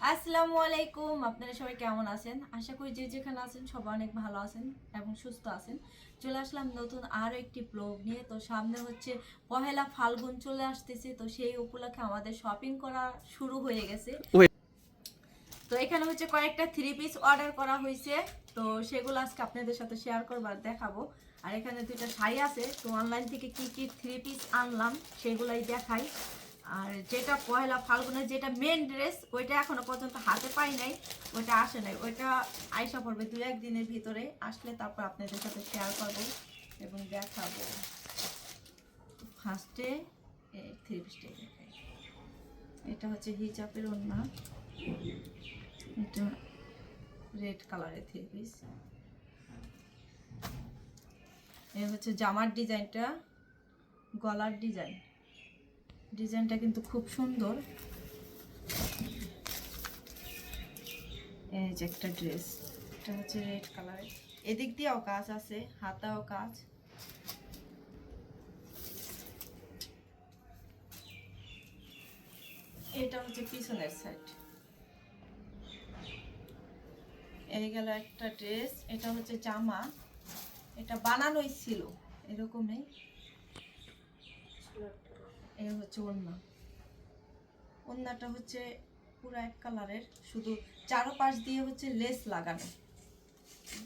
আসসালামু আলাইকুম আপনারা সবাই কেমন আছেন? আশা করি যে যেখানে আছেন সবাই অনেক ভালো আছেন এবং সুস্থ আছেন। চলে আসলাম নতুন আরও একটি ব্লগ নিয়ে। তো সামনে হচ্ছে পহেলা ফাল্গুন চলে আসতেছে। তো সেই উপলক্ষে আমাদের শপিং করা শুরু হয়ে গেছে। তো এখানে হচ্ছে কয়েকটা থ্রি পিস অর্ডার করা হয়েছে তো সেগুলো আজকে আপনাদের সাথে শেয়ার করবার দেখাবো। আর এখানে দুইটা শাড়ি আছে। তো অনলাইন থেকে কি কি থ্রি পিস আনলাম সেগুলাই দেখাই। আর যেটা পয়লা ফাল্গুনের যেটা মেন ড্রেস ওইটা এখনও পর্যন্ত হাতে পাই নাই, ওইটা আসে নাই। ওইটা আইসা পড়বে দু একদিনের ভিতরে, আসলে তারপর আপনাদের সাথে শেয়ার করব এবং দেখাবো। ফার্স্টে থ্রি দেখাই এটা হচ্ছে হিজাবের ওড়না। এটা রেড কালারের থ্রি পিস এ হচ্ছে জামার ডিজাইনটা গলার ডিজাইন ডিজাইনটা কিন্তু খুব সুন্দর। এই যে একটা ড্রেস, এটা হচ্ছে রেড কালারের। এদিক দিয়েও কাজ আছে, হাতাও কাজ। এটা হচ্ছে পিছনের সাইড এই গেল একটা ড্রেস, এটা হচ্ছে জামা। এটা বানানোই ছিল এরকমই এই হচ্ছে ওড়না। ওড়নাটা হচ্ছে পুরো এক কালারের, শুধু চারোপাশ দিয়ে হচ্ছে লেস লাগানো।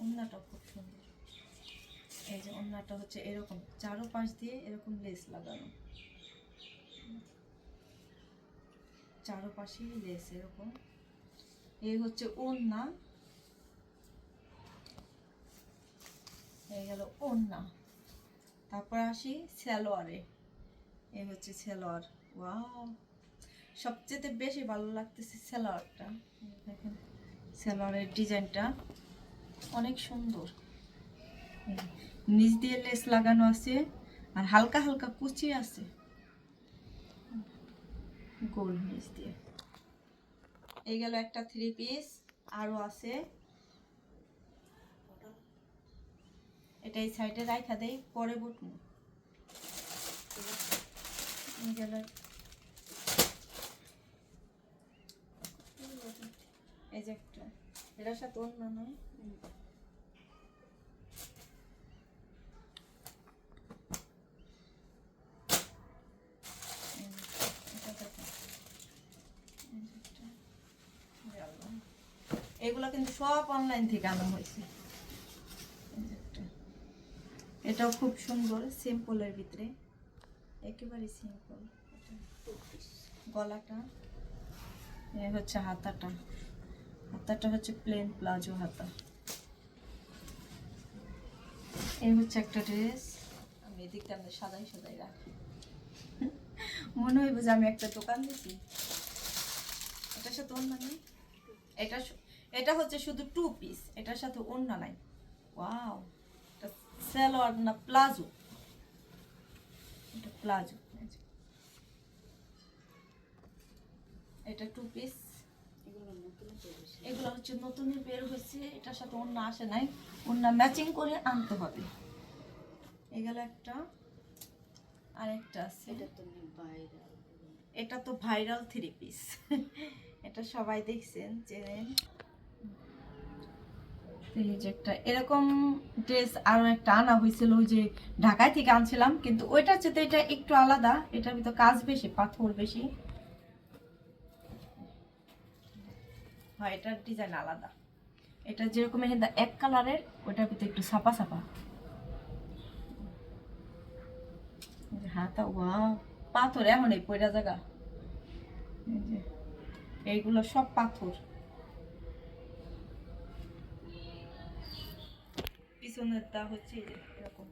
ওড়নাটা খুব সুন্দর। এই যে ওড়নাটা হচ্ছে এরকম, চারোপাশ দিয়ে এরকম লেস লাগানো। চারোপাশেই লেস এরকম। এই হচ্ছে ওড়না। এই গেল ওড়না। তারপর আসি সালোয়ারে। এই হচ্ছে সালোয়ার ওয়াও। সবচেয়ে বেশি ভালো লাগতেছে সালোয়ারটা দেখেন সালোয়ারের ডিজাইনটা অনেক সুন্দর। নিচ দিয়ে লেস লাগানো আছে আর হালকা হালকা কুচি আছে। গোল নিচ দিয়ে। এই গেল একটা থ্রি পিস আরও আছে। এটা এই সাইডে রাখা দেই, পরে বুটমু। এই যে একটা নয়। এগুলো কিন্তু সব অনলাইন থেকে আনা হয়েছে। এটাও খুব সুন্দর সিম্পলের ভিতরে একেবারে সিম্পল গলাটা, এ হচ্ছে হাতাটা। হাতাটা হচ্ছে প্লেন প্লাজো হাতা। এই হচ্ছে একটা ড্রেস আমি এদিকটা আমি সাদাই সাদাই রাখি। মনে হইব যে আমি একটা দোকান দিছি। এটার সাথে অন্য নেই? এটা এটা হচ্ছে শুধু টু পিস এটার সাথে অন্য নাই। ওয়াও এটা সালোয়ার না প্লাজো এটা প্লাজো এটা টু পিস এগুলো হচ্ছে নতুনই বের হয়েছে এটার সাথে অন্য আসে নাই। অন্য ম্যাচিং করে আনতে হবে। এগুলো একটা আর একটা আছে। এটা তো ভাইরাল থ্রি পিস এটা সবাই দেখছেন চেনেন। এই যে একটা এরকম ড্রেস আরও একটা আনা হয়েছিল ওই যে ঢাকায় থেকে আনছিলাম, কিন্তু ওইটার চেয়ে এটা একটু আলাদা। এটার ভিতর কাজ বেশি, পাথর বেশি। হয়, এটার ডিজাইন আলাদা। এটা যেরকম এখানে এক কালারের, ওইটার ভিতরে একটু ছাপা ছাপা। হাতা ওয়া পাথর এমন এই পয়রা জায়গা। এইগুলো সব পাথর। পিছনেরটা হচ্ছে এরকম।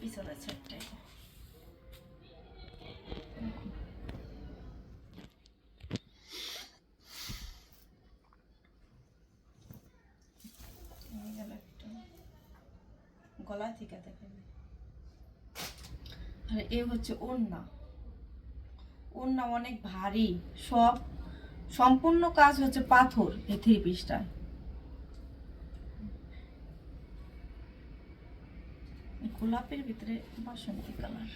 পিছনের গেল থেকে দেখেন। আর, এ হচ্ছে ওড়না। ওড়না অনেক ভারী, সব সম্পূর্ণ কাজ হচ্ছে পাথর, এই থ্রি পিসটায়। গোলাপের ভিতরে বাসন্তী কালার।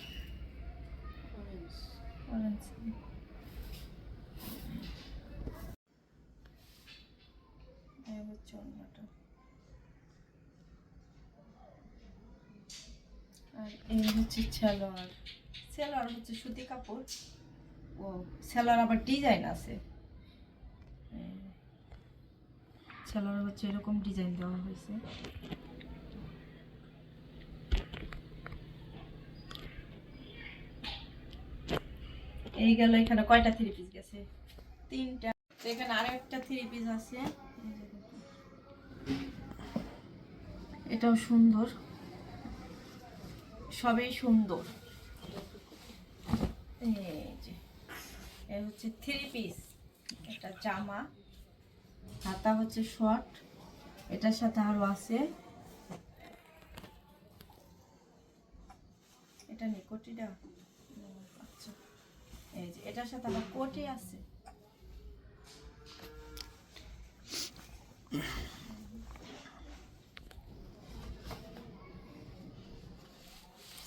আর এই হচ্ছে সালোয়ার। সালোয়ার হচ্ছে সুতি কাপড়। ও, সালোয়ার আবার ডিজাইন আছে। সালোয়ার হচ্ছে এরকম ডিজাইন দেওয়া হয়েছে। এই গেল এখানে কয়টা থ্রি পিস গেছে? তিনটা। তো এখানে আরও একটা থ্রি পিস আছে। এটাও সুন্দর। সবই সুন্দর। এই যে এ হচ্ছে থ্রি পিস এটা জামা হাতা হচ্ছে শর্ট এটার সাথে আরও আছে। এটা নি কোটিটা। ও, আচ্ছা এটার সাথে আবার কোটি আছে।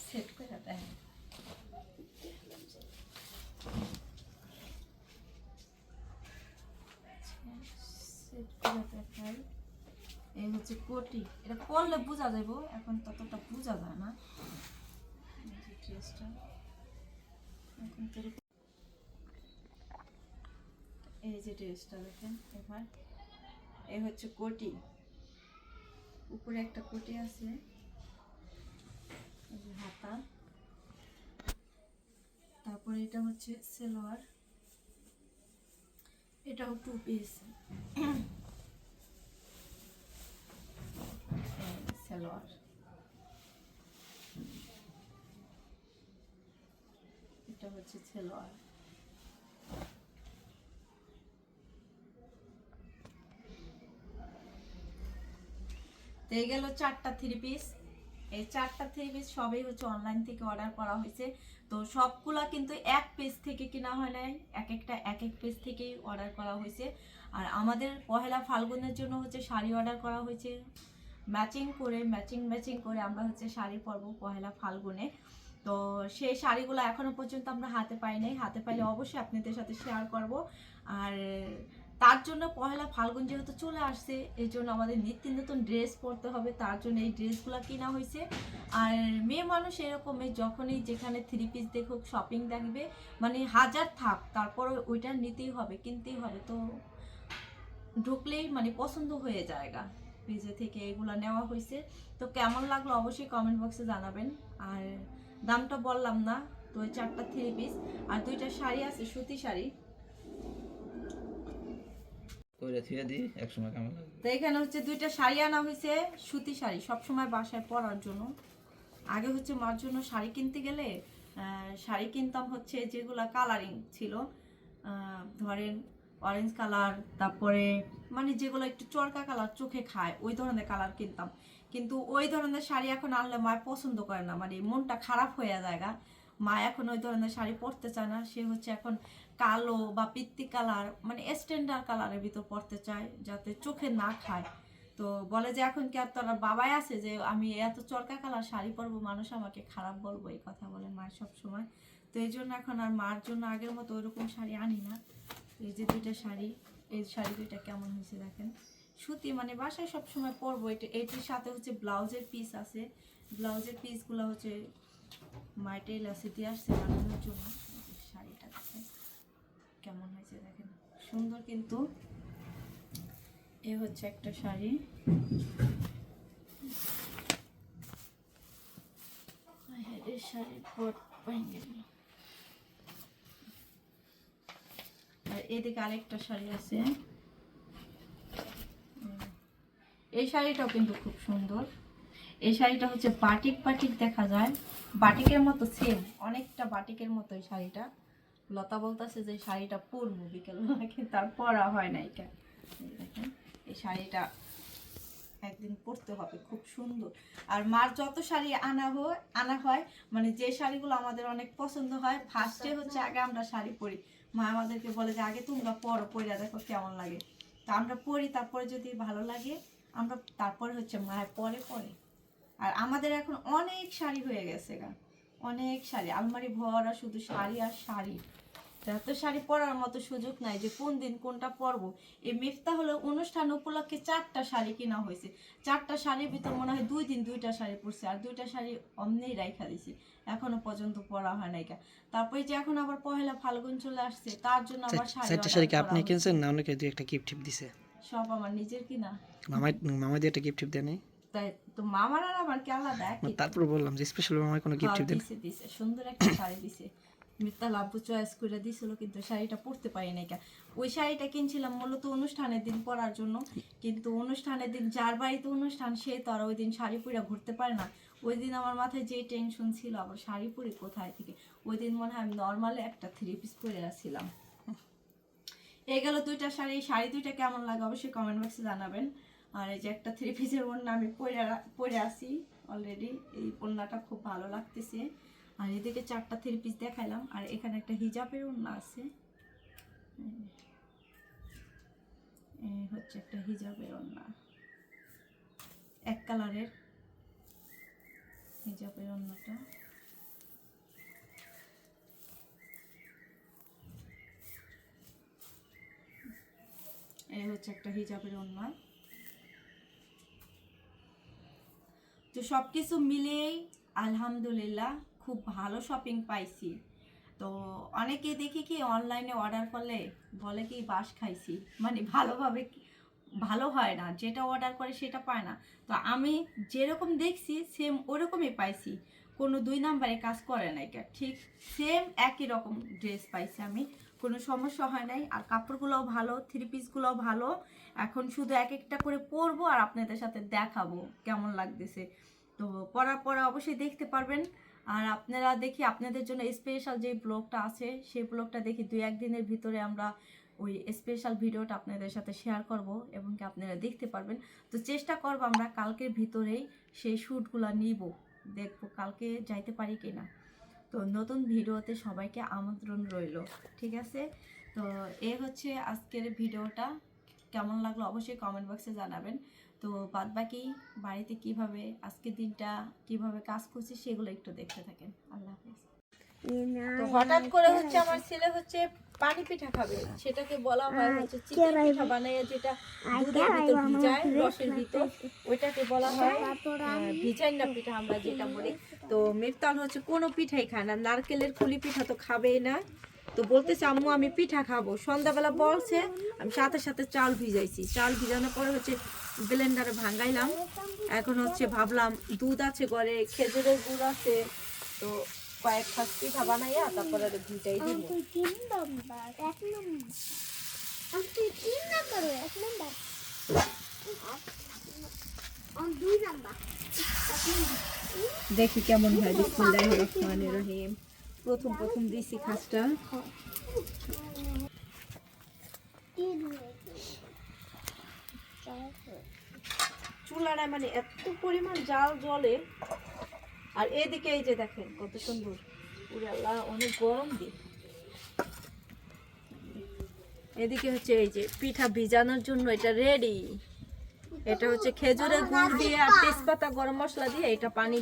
সেট করে দেয় এই হচ্ছে কোটি। এটা পরলে বোঝা যাব এখন ততটা বোঝা যায় না। ড্রেসটা। এখন এই যে ড্রেসটা দেখেন এবার এই হচ্ছে কোটি। উপরে একটা কোটি আছে। এই যে হাতা। তারপরে এটা হচ্ছে সেলোয়ার। এটাও টু পিস সেলোয়ার। এটা হচ্ছে সেলোয়ার। তো এই গেল চারটা থ্রি পিস এই চারটা থ্রি পিস সবই হচ্ছে অনলাইন থেকে অর্ডার করা হয়েছে। তো সবগুলা কিন্তু এক পেজ থেকে কিনা হয় নাই। এক একটা, এক এক পেজ থেকেই অর্ডার করা হয়েছে। আর আমাদের পহেলা ফাল্গুনের জন্য হচ্ছে শাড়ি অর্ডার করা হয়েছে। ম্যাচিং করে ম্যাচিং ম্যাচিং করে আমরা হচ্ছে শাড়ি পরবো পহেলা ফাল্গুনে। তো সেই শাড়িগুলো এখনও পর্যন্ত আমরা হাতে পাই নাই। হাতে পাইলে অবশ্যই আপনাদের সাথে শেয়ার করব। আর তার জন্য পহেলা ফাল্গুন যেহেতু চলে আসছে, এই জন্য আমাদের নিত্য নতুন ড্রেস পরতে হবে, তার জন্য এই ড্রেসগুলো কেনা হয়েছে। আর মেয়ে মানুষ এরকমই, যখনই যেখানে থ্রি পিস দেখুক শপিং দেখবে মানে হাজার থাক তারপরে ওইটা নিতেই হবে, কিনতেই হবে, তো ঢুকলেই মানে পছন্দ হয়ে জায়গা পেজে থেকে এগুলো নেওয়া হয়েছে, তো কেমন লাগল অবশ্যই কমেন্ট বক্সে জানাবেন। আর দামটা বললাম না, তো চারটা থ্রি পিস আর দুইটা শাড়ি আছে, সুতি শাড়ি। তো এখানে হচ্ছে দুইটা শাড়ি আনা হয়েছে সুতি শাড়ি, সবসময় বাসায় পরার জন্য। আগে হচ্ছে মার জন্য শাড়ি কিনতে গেলে শাড়ি কিনতাম হচ্ছে যেগুলা কালারিং ছিল। ধরেন অরেঞ্জ কালার তারপরে মানে যেগুলো একটু চরকা কালার চোখে খায়, ওই ধরনের কালার কিনতাম। কিন্তু ওই ধরনের শাড়ি এখন আনলে মা পছন্দ করে না মানে মনটা খারাপ হয়ে যায় মা এখন ওই ধরনের শাড়ি পরতে চায় না, সে হচ্ছে এখন কালো বা পিত্তি কালার মানে স্ট্যান্ডার্ড কালারের ভিতর পরতে চায়, যাতে চোখে না খায়। তো বলে যে, এখন কি আর তোরা বাবাই আছে যে, আমি এত চরকা কালার শাড়ি পরবো, মানুষ আমাকে খারাপ বলব? এই কথা বলে মায়ের সব সময়। তো এই জন্য এখন আর মার জন্য আগের মতো ওইরকম শাড়ি আনি না। এই যে দুইটা শাড়ি, এই শাড়ি দুইটা কেমন হয়েছে দেখেন। সুতি মানে বাসায় সব সময় পরবো, এটা, এটির সাথে হচ্ছে ব্লাউজের পিস আছে। ব্লাউজের পিসগুলো হচ্ছে মাইটেল আছে দিয়ে আসছে বানানোর জন্য এই যে শাড়িটা দেখেন কেমন হয়েছে দেখেন? সুন্দর কিন্তু। এ হচ্ছে একটা শাড়ি। হেডের শাড়ির আর এদিকে আরেকটা শাড়ি আছে। এই শাড়িটাও কিন্তু খুব সুন্দর। এই শাড়িটা হচ্ছে বাটিক বাটিক দেখা যায়। বাটিকের মতো সেম অনেকটা বাটিকের মতো এই শাড়িটা। লতা বলতেছে যে শাড়িটা পরবো বিকেল কিন্তু তার পরা হয় না এটা। দেখেন, এই শাড়িটা একদিন পরতে হবে, খুব সুন্দর। আর মার যত শাড়ি আনা হয় আনা হয় মানে যে শাড়িগুলো আমাদের অনেক পছন্দ হয় ফার্স্টে হচ্ছে আগে আমরা শাড়ি পরি। মা আমাদেরকে বলে যে, আগে তোমরা পরো পরে দেখো কেমন লাগে। তা আমরা পরি, তারপরে যদি ভালো লাগে, আমরা তারপরে হচ্ছে মায়ের পরে পরে। আর আমাদের এখন অনেক শাড়ি হয়ে গেছে গা। অনেক শাড়ি আলমারি ভরা শুধু শাড়ি আর শাড়ি। এত শাড়ি পরার মতো সুযোগ নাই যে কোন দিন কোনটা পরবো। এই মিফতা হলো অনুষ্ঠান উপলক্ষে চারটা শাড়ি কিনা হয়েছে। চারটা শাড়ির ভিতর মনে হয় দুই দিন দুইটা শাড়ি পরছে আর দুইটা শাড়ি অমনেই রাইখা দিছি এখনও পর্যন্ত পরা হয় নাই কা। তারপরে যে এখন আবার পহেলা ফাল্গুন চলে আসছে তার জন্য আবার শাড়ি চারটা শাড়ি কি আপনি কিনছেন না অনেকে দুই একটা গিফট টিপ দিছে? সব আমার নিজের কিনা। মামাই মামাই দিয়ে একটা গিফট টিপ দেয়নি তো মামার আর আমার কি আলাদা? একই তারপর বললাম যে স্পেশাল কোনো গিফট হ্যাঁ, দিছে দিছে সুন্দর একটা শাড়ি দিছে। লাভ্বু চয়েস করে দিছিল কিন্তু শাড়িটা পরতে পারি নাই কা। ওই শাড়িটা কিনছিলাম মূলত অনুষ্ঠানের দিন পরার জন্য কিন্তু অনুষ্ঠানের দিন যার বাড়িতে অনুষ্ঠান সে তো আর ওই দিন শাড়ি পরে ঘুরতে পারে না। ওই দিন আমার মাথায় যে টেনশন ছিল আবার শাড়ি পরে কোথায় থেকে? ওই দিন মনে হয় আমি নর্মালি একটা থ্রি পিস পরে আসছিলাম এই গেল দুইটা শাড়ি শাড়ি দুইটা কেমন লাগে অবশ্যই কমেন্ট বক্সে জানাবেন। আর এই যে একটা থ্রি পিসের ওড়না আমি পরে পরে আসি অলরেডি এই ওড়নাটা খুব ভালো লাগতেছে। আর এদিকে চারটা থ্রি পিস দেখাইলাম। আর এখানে একটা হিজাবের ওড়না আছে। হচ্ছে একটা হিজাবের ওড়না। এক কালারের হিজাবের ওড়নাটা। এই হচ্ছে একটা হিজাবের ওড়না। তো সব কিছু মিলেই আলহামদুলিল্লাহ খুব ভালো শপিং পাইছি। তো অনেকে দেখি কি অনলাইনে অর্ডার করলে বলে কি বাস খাইছি। মানে ভালোভাবে ভালো হয় না, যেটা অর্ডার করে সেটা পায় না। তো আমি যেরকম দেখছি সেম ওরকমই পাইছি। কোনো দুই নাম্বারে কাজ করে না এটা ঠিক সেম একই রকম ড্রেস পাইছি আমি। কোনো সমস্যা হয় নাই। আর কাপড়গুলোও ভালো থ্রি পিসগুলোও ভালো। এখন শুধু এক একটা করে পরবো আর আপনাদের সাথে দেখাবো কেমন লাগতেছে। তো পরার পরে অবশ্যই দেখতে পারবেন। আর আপনারা দেখি আপনাদের জন্য স্পেশাল যে ব্লগটা আছে, সেই ব্লগটা দেখি দুই একদিনের ভিতরে আমরা ওই স্পেশাল ভিডিওটা আপনাদের সাথে শেয়ার করব এবং কি আপনারা দেখতে পারবেন। তো চেষ্টা করব আমরা কালকের ভিতরেই সেই শ্যুটগুলো নিব। দেখব কালকে যাইতে পারি কিনা। তো নতুন ভিডিওতে সবাইকে আমন্ত্রণ রইল ঠিক আছে? তো এ হচ্ছে আজকের ভিডিওটা। কেমন লাগল অবশ্যই কমেন্ট বক্সে জানাবেন। তো বাদ বাকি বাড়িতে কীভাবে আজকের দিনটা কীভাবে কাজ করছি সেগুলো একটু দেখতে থাকেন। আল্লাহ হাফেজ। তো হঠাৎ করে হচ্ছে আমার ছেলে হচ্ছে পানি পিঠা খাবে। সেটাকে বলা হয় হচ্ছে চিকেন পিঠা বানাইয়া যেটা দুধের ভিতর ভিজায় রসের ভিতর। ওইটাকে বলা হয় ভিজাইনা পিঠা আমরা যেটা বলি। তো মিফতাল হচ্ছে কোনো পিঠাই খায় না। নারকেলের কুলি পিঠা তো খাবেই না। তো বলতেছে আম্মু আমি পিঠা খাব। সন্ধ্যাবেলা বলছে আমি সাথে সাথে চাল ভিজাইছি। চাল ভিজানোর পরে হচ্ছে ব্লেন্ডারে ভাঙাইলাম এখন হচ্ছে ভাবলাম দুধ আছে ঘরে খেজুরের গুড় আছে। তো কয়েক ফাঁস পিঠা বানাইয়া তারপরে আর ভিজাই দিব। তিন নম্বর এক নম্বর। আমি তুই তিন নম্বর এক নম্বর। দুই নম্বর। দেখি কেমন হয়। বিসমিল্লাহির রহমানির রহিম। প্রথম প্রথম দিছি খাসটা হয়েছে মানে এত পরিমাণ জাল জ্বলে আর এদিকে এই যে দেখেন কত সুন্দর। আল্লাহ অনেক গরম দিন। এদিকে হচ্ছে এই যে পিঠা ভিজানোর জন্য এটা রেডি এটা হচ্ছে খেজুরের গুড় দিয়ে আর তেজপাতা গরম মশলা দিয়ে এটা পানি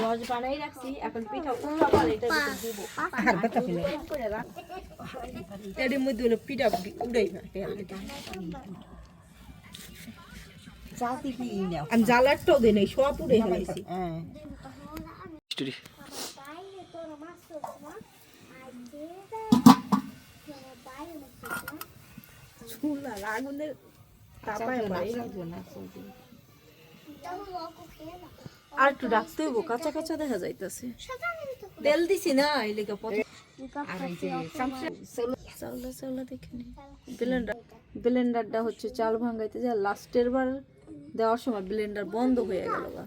রস বানাই রাখছি। এখন পিঠা আর এটা দিব। এর মধ্যে হলো পিঠা উড়াই আমি জ্বালারটাও দিই সব উড়ে ফেলাইছি স্টোরি না আর একটু রাখতে হইব কাঁচা কাঁচা দেখা যাইতেছে। তেল দিছি না এই লেগে পথে। চাউলা চাউলা দেখে নি। ব্লেন্ডার ব্লেন্ডারটা হচ্ছে চাল ভাঙাইতে যা লাস্টের বার দেওয়ার সময় ব্লেন্ডার বন্ধ হয়ে গেল গা।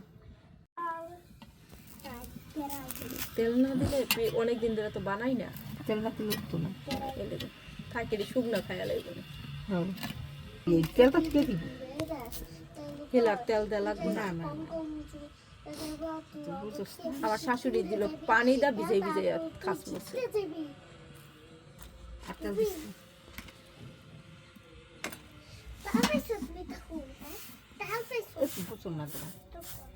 তেল না দিলে অনেক দিন ধরে তো বানাই না। তেল না দিলে উঠতো না। থাকে রে শুকনা খায়া লাগবে না। তেলটা থেকে দিব। হেলার তেল দেওয়া লাগবে না না আমার শাশুড়ি দিল পানি দা ভিজাই ভিজাই খাস মরছে তুই তবে খারাপ দিতে দিতে সবাই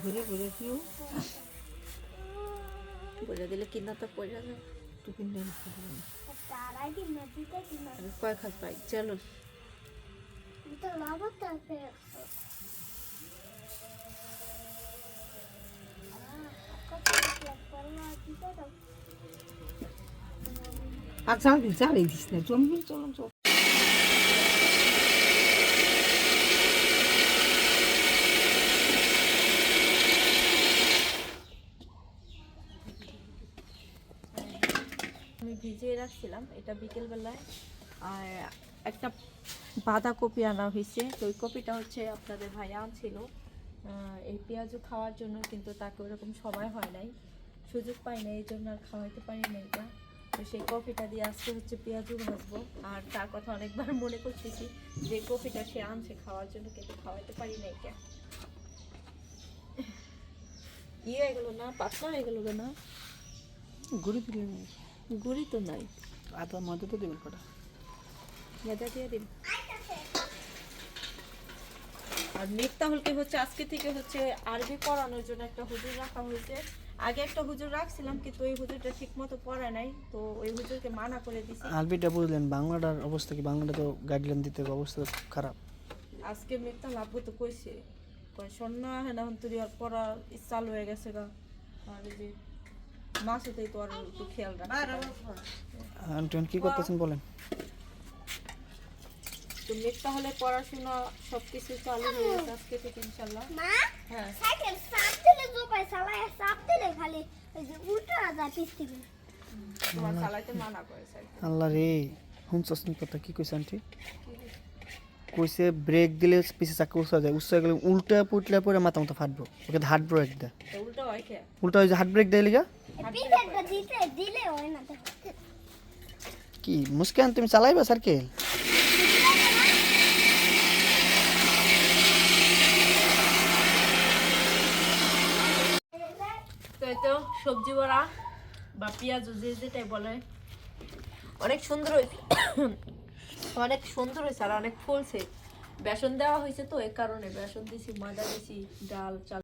ঘুরে ঘুরে কেউ বলে দিলে কিনা তো পড়ে যাবে টুপিন তারাই দিন না দিতে দিন না কয় খাস ভাই চলো লাভত আছে আর চাল চালাই দিস না জমি চলো চল আমি ভিজিয়ে রাখছিলাম। এটা বিকেলবেলায়। আর একটা বাঁধাকপি আনা হয়েছে। তো ওই কপিটা হচ্ছে আপনাদের ভাই আনছিল এই পেঁয়াজও খাওয়ার জন্য, কিন্তু তাকে ওরকম সময় হয় নাই। সুযোগ পাই না এই জন্য আর খাওয়াইতে পারি না এটা। তো সেই কফিটা দিয়ে আজকে হচ্ছে পেঁয়াজু ভাজবো। আর তার কথা অনেকবার মনে করতেছি যে কপিটা সে আনছে খাওয়ার জন্য কিন্তু খাওয়াইতে পারি না এটা ইয়ে হয়ে গেলো না পাতলা হয়ে গেলো না। ঘুরে দিলেন গুড়ি তো নাই। আদা মধ্যে তো দেবেন কটা? মেজা দিয়ে দিন আর মিফতাহুলকে হচ্ছে আজকে থেকে হচ্ছে আরবি পড়ানোর জন্য একটা হুজুর রাখা হয়েছে। আগে একটা হুজুর রাখছিলাম কিন্তু ওই হুজুরটা ঠিক মতো পড়ায় নাই তো ওই হুজুরকে মানা করে দিছি। আরবিটা বুঝলেন বাংলাটার অবস্থা কি? বাংলাটা তো গাইডলাইন দিতে অবস্থা খারাপ। আজকে মিফতাহুল আব্বু তো কইছে। কয় হ্যাঁ না তুই আর পড়া চালু হয়ে গেছে গা। আর যে মাসেতেই তো আর একটু খেয়াল রাখ কি করতেছেন বলেন? তো মিফতাহুলের পড়াশোনা সবকিছু চালু হয়ে গেছে আজকে থেকে ইনশাল্লাহ। মা হ্যাঁ। সাইকেল সাপ দিলে জোপাই চালায় সাপ দিলে খালি ওই যে উল্টো যায় পিস থেকে। তোমার চালাইতে মানা করেছে আল্লাহ রে শুনছস নি কথা কি কইছে আন্টি? কইছে ব্রেক দিলে পিছে চাকা উৎসা যায় উৎসা গেলে উল্টা পুটলে পরে মাথা মতো ফাটবো ওকে হার্ট ব্রেক দেয়। উল্টো হয় কে? উল্টা ওই যে হার্ট ব্রেক দেয় লিগা? পিসেরটা দিতে দিলে হয় না কি মুস্কান তুমি চালাইবা সার্কেল তো এই তো সবজি বড়া বা পেঁয়াজ যেটাই বলে। অনেক সুন্দর হয়েছে। অনেক সুন্দর হয়েছে আর অনেক ফুলছে। বেসন দেওয়া হয়েছে তো এই কারণে বেসন দিছি, ময়দা দিছি, ডাল, চাল